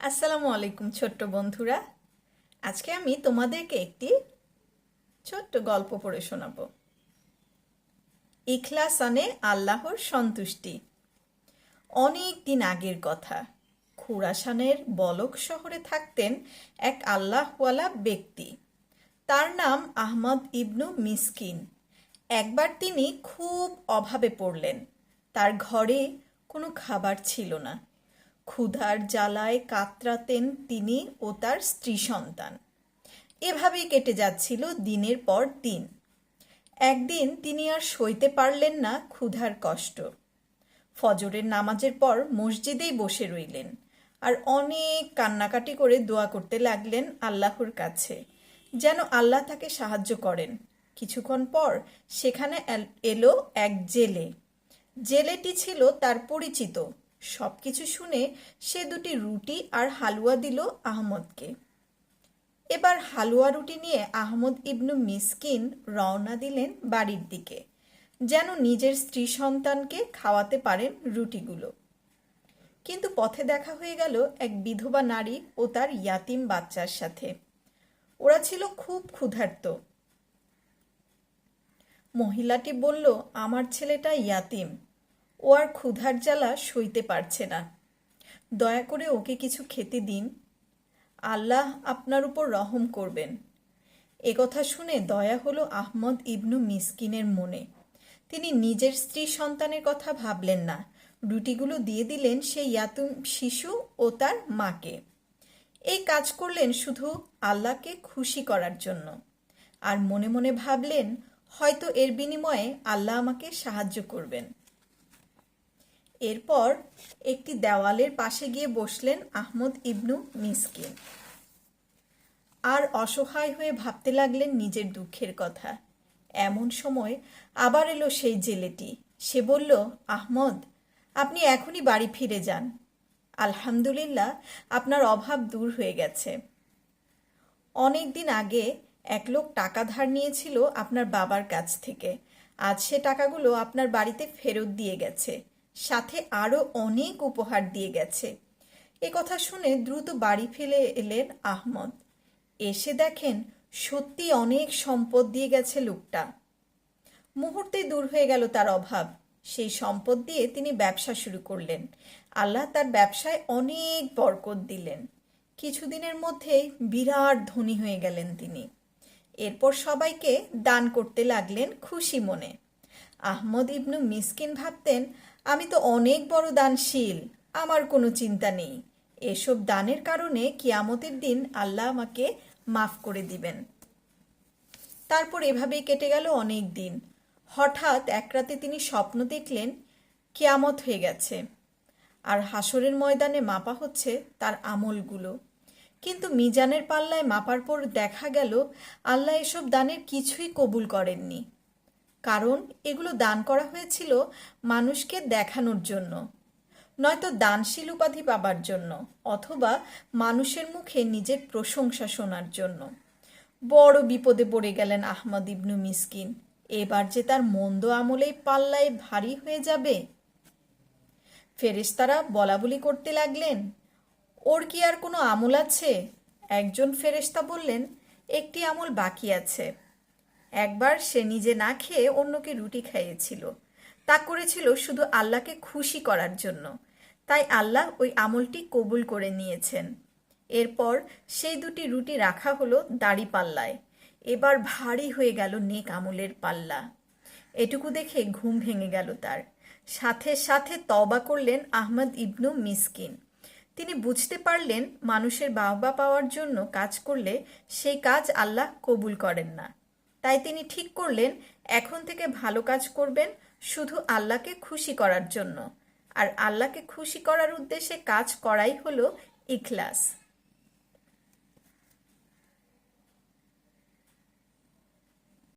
আসসালামু আলাইকুম, ছোট্ট বন্ধুরা। আজকে আমি তোমাদেরকে একটি ছোট্ট গল্প পড়ে শোনাব। ইখলাস আনে আল্লাহর সন্তুষ্টি। অনেক দিন আগের কথা। খুরাসানের বলক শহরে থাকতেন এক আল্লাহওয়ালা ব্যক্তি। তার নাম আহমদ ইবনু মিসকিন। একবার তিনি খুব অভাবে পড়লেন। তার ঘরে কোনো খাবার ছিল না। ক্ষুধার জ্বালায় কাতরাতেন তিনি ও তার স্ত্রী সন্তান। এভাবেই কেটে যাচ্ছিল দিনের পর দিন। একদিন তিনি আর সইতে পারলেন না ক্ষুধার কষ্ট। ফজরের নামাজের পর মসজিদেই বসে রইলেন আর অনেক কান্নাকাটি করে দোয়া করতে লাগলেন আল্লাহর কাছে, যেন আল্লাহ তাকে সাহায্য করেন। কিছুক্ষণ পর সেখানে এলো এক জেলে। জেলেটি ছিল তার পরিচিত। সবকিছু শুনে সে দুটি রুটি আর হালুয়া দিল আহমদকে। এবার হালুয়া রুটি নিয়ে আহমদ ইবনু মিসকিন রওনা দিলেন বাড়ির দিকে, যেন নিজের স্ত্রী সন্তানকে খাওয়াতে পারেন রুটিগুলো। কিন্তু পথে দেখা হয়ে গেল এক বিধবা নারী ও তার ইয়াতিম বাচ্চার সাথে। ওরা ছিল খুব ক্ষুধার্ত। মহিলাটি বলল, আমার ছেলেটা ইয়াতিম। ও আর ক্ষুধার জ্বালা সইতে পারছে না। দয়া করে ওকে কিছু খেতে দিন। আল্লাহ আপনার উপর রহম করবেন। এ কথা শুনে দয়া হলো আহমদ ইবনু মিসকিনের মনে। তিনি নিজের স্ত্রী সন্তানের কথা ভাবলেন না। রুটিগুলো দিয়ে দিলেন সেই ইয়াতুম শিশু ও তার মাকে। এই কাজ করলেন শুধু আল্লাহকে খুশি করার জন্য। আর মনে মনে ভাবলেন, হয়তো এর বিনিময়ে আল্লাহ আমাকে সাহায্য করবেন। এরপর একটি দেওয়ালের পাশে গিয়ে বসলেন আহমদ ইবনু মিসকিন। আর অসহায় হয়ে ভাবতে লাগলেন নিজের দুঃখের কথা। এমন সময় আবার এলো সেই জেলেটি। সে বলল, আহমদ, আপনি এখনই বাড়ি ফিরে যান। আলহামদুলিল্লাহ, আপনার অভাব দূর হয়ে গেছে। অনেক দিন আগে এক লোক টাকা ধার নিয়েছিল আপনার বাবার কাছ থেকে। আজ সে টাকাগুলো আপনার বাড়িতে ফেরত দিয়ে গেছে। সাথে আরও অনেক উপহার দিয়ে গেছে। এ কথা শুনে দ্রুত বাড়ি ফেলে এলেন আহমদ। এসে দেখেন সত্যি অনেক সম্পদ দিয়ে গেছে লোকটা। মুহূর্তে দূর হয়ে গেল তার অভাব। সেই সম্পদ দিয়ে তিনি ব্যবসা শুরু করলেন। আল্লাহ তার ব্যবসায় অনেক বরকত দিলেন। কিছুদিনের মধ্যেই বিরাট ধনী হয়ে গেলেন তিনি। এরপর সবাইকে দান করতে লাগলেন খুশি মনে। আহমদ ইবনু মিসকিন ভাবতেন, আমি তো অনেক বড় দানশীল, আমার কোনো চিন্তা নেই। এসব দানের কারণে কিয়ামতের দিন আল্লাহ আমাকে মাফ করে দিবেন। তারপর এভাবেই কেটে গেল অনেক দিন। হঠাৎ এক রাতে তিনি স্বপ্ন দেখলেন, কেয়ামত হয়ে গেছে। আর হাসরের ময়দানে মাপা হচ্ছে তার আমলগুলো। কিন্তু মিজানের পাল্লায় মাপার পর দেখা গেল, আল্লাহ এসব দানের কিছুই কবুল করেননি। কারণ এগুলো দান করা হয়েছিল মানুষকে দেখানোর জন্য। নয়তো দানশীল উপাধি পাবার জন্য অথবা মানুষের মুখে নিজের প্রশংসা শোনার জন্য। বড় বিপদে পড়ে গেলেন আহমদ ইবনু মিসকিন। এবার যে তার মন্দ আমলেই পাল্লায় ভারী হয়ে যাবে। ফেরেশতারা বলাবলি করতে লাগলেন, ওর কি আর কোনো আমল আছে? একজন ফেরেশতা বললেন, একটি আমল বাকি আছে। একবার সে নিজে না খেয়ে অন্যকে রুটি খাইয়েছিল। তা করেছিল শুধু আল্লাহকে খুশি করার জন্য। তাই আল্লাহ ওই আমলটি কবুল করে নিয়েছেন। এরপর সেই দুটি রুটি রাখা হলো দাড়ি পাল্লায়। এবার ভারী হয়ে গেল নেক আমলের পাল্লা। এটুকু দেখে ঘুম ভেঙে গেল তার। সাথে সাথে তবা করলেন আহমদ ইবনু মিসকিন। তিনি বুঝতে পারলেন, মানুষের বাহবা পাওয়ার জন্য কাজ করলে সেই কাজ আল্লাহ কবুল করেন না। তাই তিনি ঠিক করলেন, এখন থেকে ভালো কাজ করবেন শুধু আল্লাহকে খুশি করার জন্য। আর আল্লাহকে খুশি করার উদ্দেশ্যে কাজ করাই হলো ইখলাস।